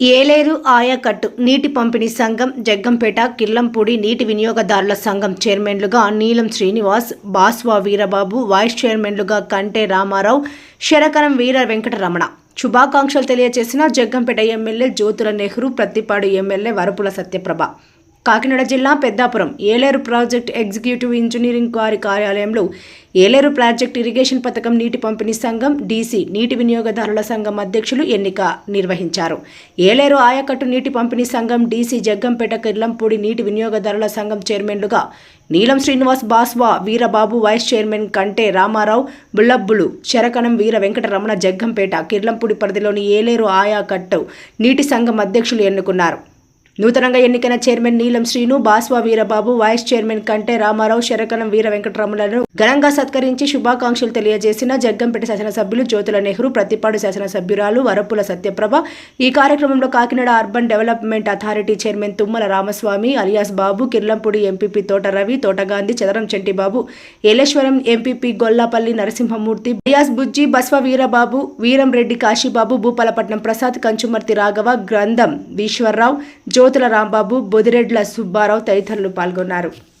ఏలేరు ఆయకట్టు నీటి పంపిణీ సంఘం జగ్గంపేట కిల్లంపూడి నీటి వినియోగదారుల సంఘం చైర్మన్లుగా నీలం శ్రీనివాస్ బాస్వా వీరబాబు వైస్ చైర్మన్లుగా కంటే రామారావు శరకరం వీర వెంకటరమణ. శుభాకాంక్షలు తెలియజేసిన జగ్గంపేట ఎమ్మెల్యే జ్యోతుల నెహ్రూ ప్రత్తిపాడు ఎమ్మెల్యే వరపుల సత్యప్రభ. కాకినాడ జిల్లా Peddapuram Yeleru project executive engineering వారి కార్యాలయంలో ఏలేరు ప్రాజెక్ట్ ఇరిగేషన్ పథకం నీటి పంపిణీ సంఘం డీసీ నీటి వినియోగదారుల సంఘం అధ్యక్షులు ఎన్నిక నిర్వహించారు. ఏలేరు ఆయకట్టు నీటి పంపిణీ సంఘం డీసీ జగ్గంపేట కిర్లంపూడి నీటి వినియోగదారుల సంఘం చైర్మన్లుగా నీలం శ్రీనివాస్ బాస్వా వీరబాబు వైస్ చైర్మన్ కంటే రామారావు బుల్లబ్బులు శరకణం వీర వెంకటరమణ జగ్గంపేట కిర్లంపూడి పరిధిలోని ఏలేరు ఆయాకట్టు నీటి సంఘం అధ్యక్షులు ఎన్నుకున్నారు. నూతనంగా ఎన్నికైన chairman Neelam Srinu Baswa Veerababu vice chairman Kante Ramarao Sarakanam వీర వెంకటరాములను ఘనంగా సత్కరించి శుభాకాంక్షలు తెలియజేసిన జగ్గంపేట శాసనసభ్యులు జ్యోతుల నెహ్రూ ప్రతిపాడు శాసనసభ్యురాలు వరపుల సత్యప్రభ. ఈ కార్యక్రమంలో Kakinada urban development authority chairman Tummala Ramaswamy alias Babu Kirlampudi MPP Thota Ravi Thotagandhi Chadaram Chentibabu Yeleswaram MPP Gollapalli Narasimhamurthy alias Bujji Baswa Veerababu Veeram Reddy Kasibabu Bhupalapatnam Prasad Kanchumarthi Raghava గ్రంథం ఈశ్వర్రావు జ్యోతుల రాంబాబు బొదిరెడ్ల సుబ్బారావు తదితరులు పాల్గొన్నారు.